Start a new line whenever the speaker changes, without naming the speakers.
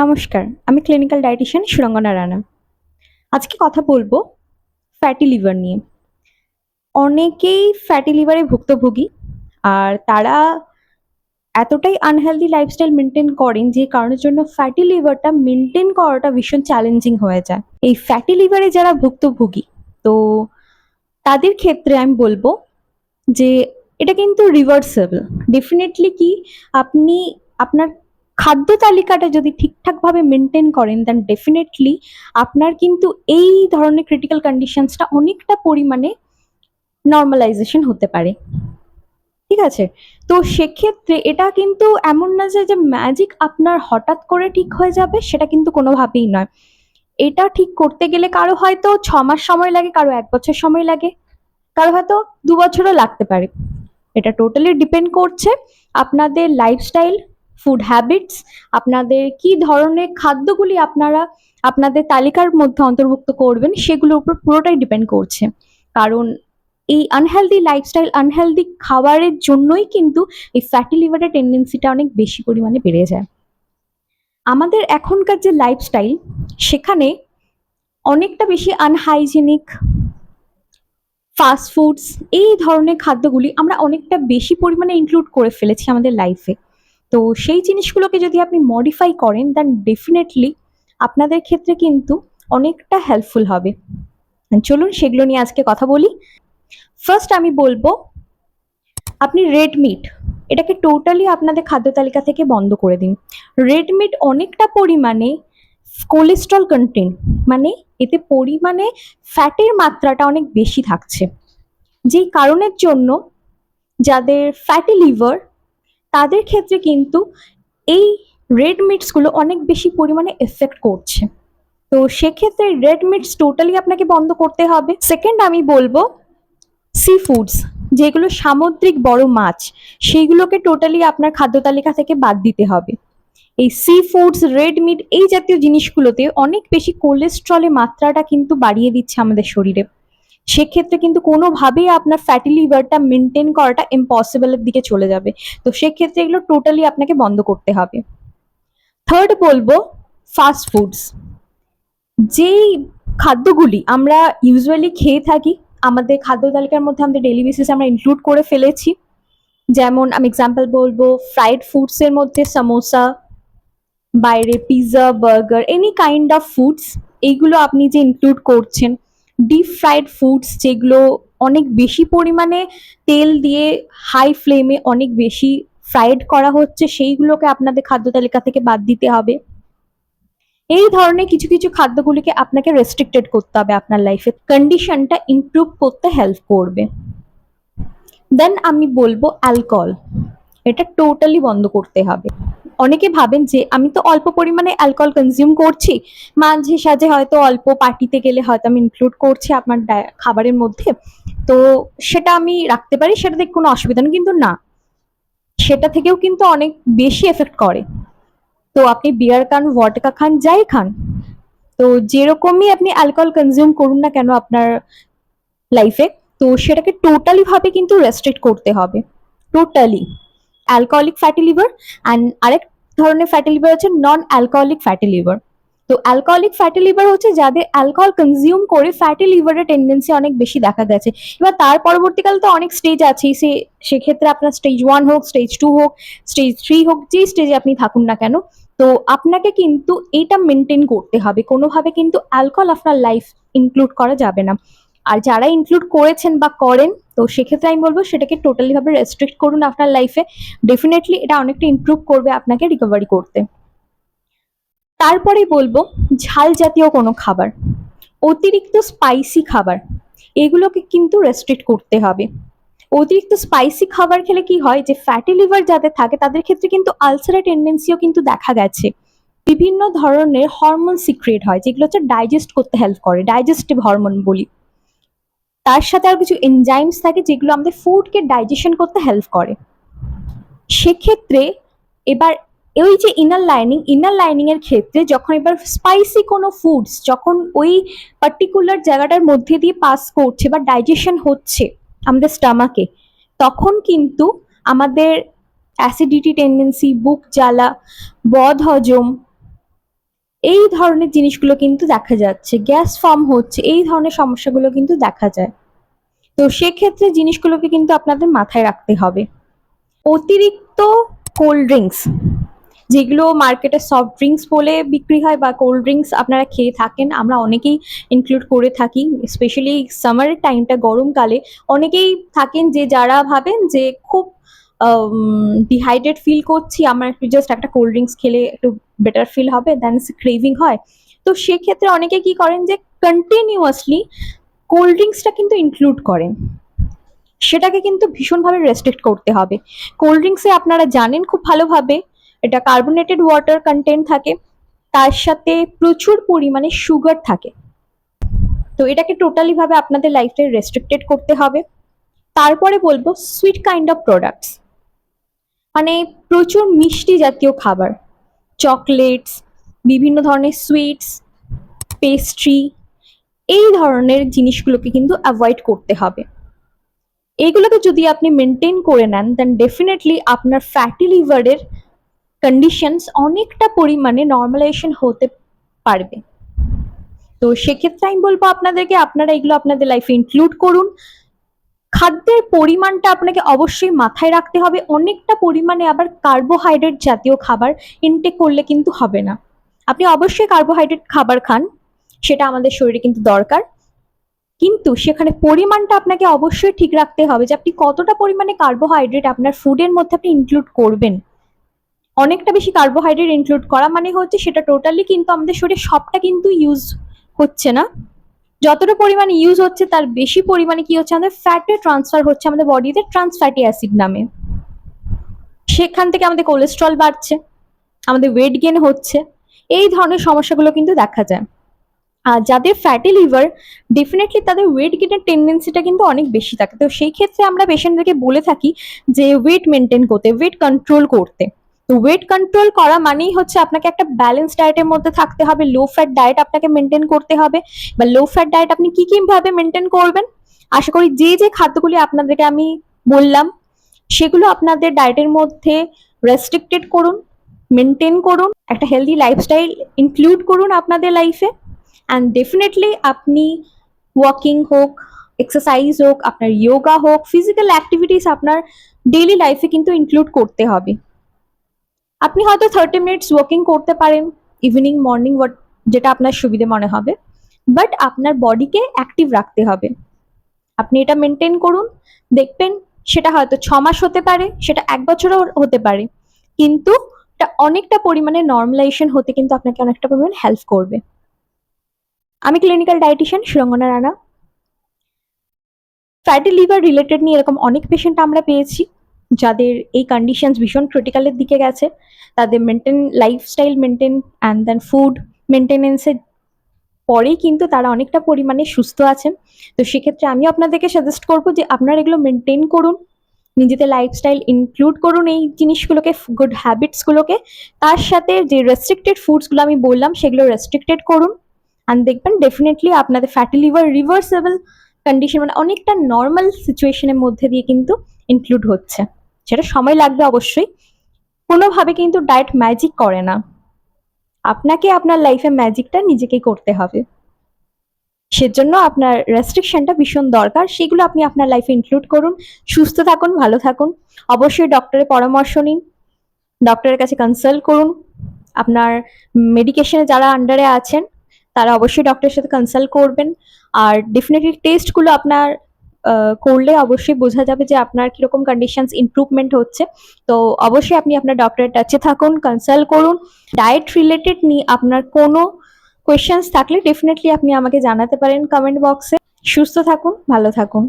নমস্কার, আমি clinical dietitian Surangana Rana. আজকে কথা বলব ফ্যাটি লিভার নিয়ে। অনেকেই ফ্যাটি লিভারে ভুক্তভোগী, আর তারা এতটাই আনহেলদি লাইফস্টাইল মেনটেন করেন যে কারণের জন্য ফ্যাটি লিভারটা মেনটেন করাটা ভীষণ চ্যালেঞ্জিং হয়ে যায়। এই ফ্যাটি লিভারে যারা ভুক্তভোগী, তো তাদের ক্ষেত্রে আমি বলব যে এটা কিন্তু রিভার্সেবল ডেফিনেটলি কি আপনি আপনার খাদ্য তালিকাটা যদি ঠিকঠাকভাবে মেনটেন করেন দেন ডেফিনেটলি আপনার কিন্তু এই ধরনের ক্রিটিক্যাল কন্ডিশনসটা অনেকটা পরিমাণে নর্মালাইজেশন হতে পারে। ঠিক আছে? তো সেক্ষেত্রে এটা কিন্তু এমন না যে যে ম্যাজিক আপনার হঠাৎ করে ঠিক হয়ে যাবে, সেটা কিন্তু কোনোভাবেই নয়। এটা ঠিক করতে গেলে কারও হয়তো ছ মাস সময় লাগে, কারও এক বছর সময় লাগে, কারও হয়তো দু বছরও লাগতে পারে। এটা টোটালি ডিপেন্ড করছে আপনাদের লাইফস্টাইল ফুড হ্যাবিটস আপনাদের কি ধরনের খাদ্যগুলি আপনারা আপনাদের তালিকার মধ্যে অন্তর্ভুক্ত করবেন সেগুলোর উপর পুরোটাই ডিপেন্ড করছে। কারণ এই আনহেলদি লাইফস্টাইল আনহেলদি খাবারের জন্যই কিন্তু এই ফ্যাটি লিভারের টেন্ডেন্সিটা অনেক বেশি পরিমাণে বেড়ে যায়। আমাদের এখনকার যে লাইফস্টাইল সেখানে অনেকটা বেশি আনহাইজেনিক ফাস্ট ফুডস এই ধরনের খাদ্যগুলি আমরা অনেকটা বেশি পরিমাণে ইনক্লুড করে ফেলেছি আমাদের লাইফে তো সেই জিনিসগুলোকে যদি আপনি মডিফাই করেন দেন ডেফিনেটলি আপনাদের ক্ষেত্রে কিন্তু অনেকটা হেল্পফুল হবে। চলুন সেগুলো নিয়ে আজকে কথা বলি। ফার্স্ট আমি বলব, আপনি রেড মিট এটাকে টোটালি আপনাদের খাদ্য তালিকা থেকে বন্ধ করে দিন। রেড মিট অনেকটা পরিমাণে কোলেস্ট্রল কন্টেন্ট মানে এতে পরিমাণে ফ্যাটের মাত্রাটা অনেক বেশি থাকছে। যেই কারণের জন্য যাদের ফ্যাটি লিভার তাদের ক্ষেত্রে কিন্তু এই রেড মিটসগুলো অনেক বেশি পরিমাণে এফেক্ট করছে। তো সেক্ষেত্রে রেড মিটস টোটালি আপনাকে বন্ধ করতে হবে। সেকেন্ড আমি বলব সি ফুডস যেগুলো সামুদ্রিক বড় মাছ, সেইগুলোকে টোটালি আপনার খাদ্য তালিকা থেকে বাদ দিতে হবে। এই সি ফুডস রেড মিট এই জাতীয় জিনিসগুলোতে অনেক বেশি কোলেস্ট্রলের মাত্রাটা কিন্তু বাড়িয়ে দিচ্ছে আমাদের শরীরে। সেক্ষেত্রে কিন্তু কোনোভাবেই আপনার ফ্যাটি লিভারটা মেনটেন করাটা ইম্পসিবলের দিকে চলে যাবে। তো সেক্ষেত্রে এগুলো টোটালি আপনাকে বন্ধ করতে হবে। থার্ড বলব ফাস্ট ফুডস যেই খাদ্যগুলি আমরা ইউজুয়ালি খেয়ে থাকি, আমাদের খাদ্য তালিকার মধ্যে আমাদের ডেলি বেসিসে আমরা ইনক্লুড করে ফেলেছি। যেমন আমি এক্সাম্পল বলব ফ্রাইড ফুডসের মধ্যে সামোসা বাইরে pizza burger any kind of foods এইগুলো আপনি যে ইনক্লুড করছেন ডিপ ফ্রাইড ফুডস যেগুলো অনেক বেশি পরিমাণে তেল দিয়ে হাই ফ্লেমে অনেক বেশি ফ্রাইড করা হচ্ছে, সেইগুলোকে আপনাদের খাদ্য তালিকা থেকে বাদ দিতে হবে। এই ধরনের কিছু কিছু খাদ্যগুলিকে আপনাকে রেস্ট্রিক্টেড করতে হবে আপনার লাইফে কন্ডিশনটা ইমপ্রুভ করতে হেল্প করবে। দেন আমি বলব অ্যালকোহল এটা টোটালি বন্ধ করতে হবে। অনেকে ভাবেন যে আমি তো অল্প পরিমাণে অ্যালকোহল কনজিউম করছি। মাঝে সাঝে হয়তো অল্প পার্টিতে গেলে হয়তো আমি ইনক্লুড করছি আপনার খাবারের মধ্যে। তো সেটা আমি রাখতে পারি, সেটা সেটাতে কোনো অসুবিধা নেই, কিন্তু না। সেটা থেকেও কিন্তু অনেক বেশি এফেক্ট করে। তো আপনি বিয়ার খান ভটকা খান, যাই খান। তো যেরকমই আপনি অ্যালকোহল কনজিউম করুন না কেন আপনার লাইফে তো সেটাকে টোটালি ভাবে কিন্তু রেস্ট্রিক্ট করতে হবে। Totally alcoholic fatty liver and আরেক ধরনের ফ্যাটি লিভার হচ্ছে নন অ্যালকোহলিক ফ্যাটি লিভার তো অ্যালকোহলিক ফ্যাটি লিভার হচ্ছে যাদের অ্যালকোহল কনজিউম করে ফ্যাটি লিভারের টেন্ডেন্সি অনেক বেশি দেখা গেছে। এবার তার পরবর্তীকালে তো অনেক স্টেজ আছেই। সে, সেক্ষেত্রে আপনার স্টেজ ওয়ান হোক স্টেজ টু হোক স্টেজ থ্রি হোক যেই স্টেজে আপনি থাকুন না কেন। তো আপনাকে কিন্তু এটা মেনটেন করতে হবে। কোনোভাবে কিন্তু অ্যালকোহল আপনার লাইফ ইনক্লুড করা যাবে না। আর যারা ইনক্লুড করেছেন বা করেন তো সেক্ষেত্রে আমি বলব সেটাকে টোটালি ভাবে রেস্ট্রিক্ট করুন আপনার লাইফে ডেফিনেটলি এটা অনেকটা ইমপ্রুভ করবে আপনাকে রিকভারি করতে। তারপরে বলব ঝাল জাতীয় কোনো খাবার, অতিরিক্ত স্পাইসি খাবার, এগুলোকে কিন্তু রেস্ট্রিক্ট করতে হবে। অতিরিক্ত স্পাইসি খাবার খেলে কি হয় যে ফ্যাটি লিভার যাদের থাকে তাদের ক্ষেত্রে কিন্তু আলসারের টেন্ডেন্সিও কিন্তু দেখা গেছে। বিভিন্ন ধরনের হরমোন সিক্রেট হয় যেগুলো হচ্ছে ডাইজেস্ট করতে হেল্প করে ডাইজেস্টিভ হরমোন বলি। তার সাথে আর কিছু এনজাইমস থাকে যেগুলো আমাদের ফুডকে ডাইজেশন করতে হেল্প করে। সেক্ষেত্রে এবার ওই যে ইনার লাইনিং ইনার লাইনিং এর ক্ষেত্রে যখন এবার স্পাইসি কোনো ফুডস যখন ওই পার্টিকুলার জায়গাটার মধ্যে দিয়ে পাস করছে বা ডাইজেশন হচ্ছে আমাদের স্টামাকে তখন কিন্তু আমাদের অ্যাসিডিটি টেন্ডেন্সি বুক জ্বালা বদ হজম এই ধরনের জিনিসগুলো কিন্তু দেখা যাচ্ছে। গ্যাস ফর্ম হচ্ছে, এই ধরনের সমস্যাগুলো কিন্তু দেখা যায়। তো সেক্ষেত্রে জিনিসগুলোকে কিন্তু আপনাদের মাথায় রাখতে হবে। অতিরিক্ত কোল্ড ড্রিঙ্কস যেগুলো মার্কেটে সফট ড্রিঙ্কস বলে বিক্রি হয় বা কোল্ড ড্রিঙ্কস আপনারা খেয়ে থাকেন, আমরা অনেকেই ইনক্লুড করে থাকি স্পেশালি সামারের টাইমটা গরমকালে অনেকেই থাকেন যে যারা ভাবেন যে খুব ডিহাইড্রেট ফিল করছি, আমার একটু জাস্ট একটা কোল্ড ড্রিঙ্কস খেলে একটু বেটার ফিল হবে দেন ক্রেভিং হয়। তো সেক্ষেত্রে অনেকে কি করেন যে কন্টিনিউয়াসলি কোল্ড ড্রিঙ্কসটা কিন্তু ইনক্লুড করেন। সেটাকে কিন্তু ভীষণভাবে রেস্ট্রিক্ট করতে হবে। কোল্ড ড্রিঙ্কসে আপনারা জানেন খুব ভালোভাবে, এটা কার্বোনেটেড ওয়াটার কন্টেন্ট থাকে, তার সাথে প্রচুর পরিমাণে সুগার থাকে। তো এটাকে টোটালি ভাবে আপনাদের লাইফে রেস্ট্রিক্টেড করতে হবে। তারপরে বলব সুইট কাইন্ড অফ প্রোডাক্টস মানে প্রচুর মিষ্টি জাতীয় খাবার। চকলেটস বিভিন্ন ধরনের সুইটস পেস্ট্রি এই ধরনের জিনিসগুলোকে কিন্তু অ্যাভয়েড করতে হবে। এইগুলোকে যদি আপনি মেনটেন করে নেন দেন ডেফিনেটলি আপনার ফ্যাটি লিভারের কন্ডিশনস অনেকটা পরিমাণে নর্মালাইজেশন হতে পারবে। তো সেক্ষেত্রে আমি বলব আপনাদেরকে, আপনারা এগুলো আপনাদের লাইফে ইনক্লুড করুন। খাদ্যের পরিমাণটা আপনাকে অবশ্যই মাথায় রাখতে হবে। অনেকটা পরিমাণে আবার কার্বোহাইড্রেট জাতীয় খাবার ইনটেক করলে কিন্তু হবে না। আপনি অবশ্যই কার্বোহাইড্রেট খাবার খান, সেটা আমাদের শরীরে কিন্তু দরকার। কিন্তু সেখানে পরিমাণটা আপনাকে অবশ্যই ঠিক রাখতে হবে যে আপনি কতটা পরিমাণে কার্বোহাইড্রেট আপনার ফুডের মধ্যে আপনি ইনক্লুড করবেন। অনেকটা বেশি কার্বোহাইড্রেট ইনক্লুড করা মানে হচ্ছে সেটা টোটালি কিন্তু আমাদের শরীরে সবটা কিন্তু ইউজ হচ্ছে না। যতটা পরিমাণে ইউজ হচ্ছে, তার বেশি পরিমাণে কি হচ্ছে? আমাদের ফ্যাটে ট্রান্সফার হচ্ছে আমাদের বডিতে ট্রান্স ফ্যাটি অ্যাসিড নামে। সেখান থেকে আমাদের কোলেস্ট্রল বাড়ছে, আমাদের ওয়েট গেন হচ্ছে। এই ধরনের সমস্যাগুলো কিন্তু দেখা যায়। আর যাদের ফ্যাটি লিভার ডেফিনেটলি তাদের ওয়েট গেনের টেন্ডেন্সিটা কিন্তু অনেক বেশি থাকে। তো সেই ক্ষেত্রে আমরা পেশেন্টদেরকে বলে থাকি যে ওয়েট মেনটেন করতে ওয়েট কন্ট্রোল করতে। তো ওয়েট কন্ট্রোল করা মানেই হচ্ছে আপনাকে একটা ব্যালেন্স ডায়েটের মধ্যে থাকতে হবে লো ফ্যাট ডায়েট আপনাকে মেনটেন করতে হবে। বা লো ফ্যাট ডায়েট আপনি কি ভাবে মেনটেন করবেন? আশা করি যে যে খাদ্যগুলি আপনাদেরকে আমি বললাম, সেগুলো আপনাদের ডায়েটের মধ্যে রেস্ট্রিক্টেড করুন মেনটেন করুন, একটা হেলদি লাইফস্টাইল ইনক্লুড করুন আপনাদের লাইফে অ্যান্ড ডেফিনেটলি আপনি ওয়াকিং হোক এক্সারসাইজ হোক, আপনার যোগা হোক ফিজিক্যাল অ্যাক্টিভিটিস আপনার ডেইলি লাইফে কিন্তু ইনক্লুড করতে হবে। আপনি হয়তো থার্টি মিনিটস ওয়াকিং করতে পারেন ইভিনিং মর্নিং যেটা আপনার সুবিধে মনে হবে বাট আপনার বডিকে অ্যাক্টিভ রাখতে হবে। আপনি এটা মেনটেন করুন, দেখবেন সেটা হয়তো ছ মাস হতে পারে, সেটা এক বছরও হতে পারে, কিন্তু এটা অনেকটা পরিমাণে নর্মালাইজেশন হতে কিন্তু আপনাকে অনেকটা পরিমাণে হেল্প করবে। আমি clinical dietitian Surangana Rana. Fatty liver related নিয়ে এরকম অনেক পেশেন্ট আমরা পেয়েছি। যাদের এই কন্ডিশনস ভীষণ ক্রিটিক্যালের দিকে গেছে, তাদের maintain lifestyle maintain and then food মেনটেনেন্সের পরেই কিন্তু তারা অনেকটা পরিমাণে সুস্থ আছেন। তো সেক্ষেত্রে আমি আপনাদেরকে সাজেস্ট করব যে আপনারা এগুলো মেনটেন করুন, নিজেদের লাইফস্টাইল ইনক্লুড করুন এই জিনিসগুলোকে গুড হ্যাবিটসগুলোকে তার সাথে যে রেস্ট্রিক্টেড ফুডসগুলো আমি বললাম, সেগুলো রেস্ট্রিক্টেড করুন। অ্যান্ড দেখবেন ডেফিনেটলি আপনাদের ফ্যাটি লিভার রিভার্সেবল কন্ডিশন মানে অনেকটা নর্মাল সিচুয়েশনের মধ্যে দিয়ে কিন্তু ইনক্লুড হচ্ছে। সেটা সময় লাগবে অবশ্যই। কোনোভাবে কিন্তু ডায়েট ম্যাজিক করে না। আপনাকে আপনার লাইফে ম্যাজিকটা নিজেকেই করতে হবে। সেজন্য আপনার রেস্ট্রিকশনটা ভীষণ দরকার। সেগুলো আপনি আপনার লাইফে ইনক্লুড করুন। সুস্থ থাকুন, ভালো থাকুন। অবশ্যই ডক্টরের পরামর্শ নিন। ডক্টরের কাছে কনসাল্ট করুন। আপনার মেডিকেশনে যারা আন্ডারে আছেন, তারা অবশ্যই ডক্টরের সাথে কনসাল্ট করবেন। আর ডেফিনেটলি টেস্টগুলো আপনার করলে অবশ্যই বোঝা যাবে যে আপনার কীরকম কন্ডিশনস ইমপ্রুভমেন্ট হচ্ছে। তো অবশ্যই আপনি আপনার ডক্টরের টাচে থাকুন কনসাল্ট করুন। ডায়েট রিলেটেড নিয়ে আপনার কোনো কোয়েশ্চেন্স থাকলে ডেফিনেটলি আপনি আমাকে জানাতে পারেন কমেন্ট বক্সে সুস্থ থাকুন, ভালো থাকুন।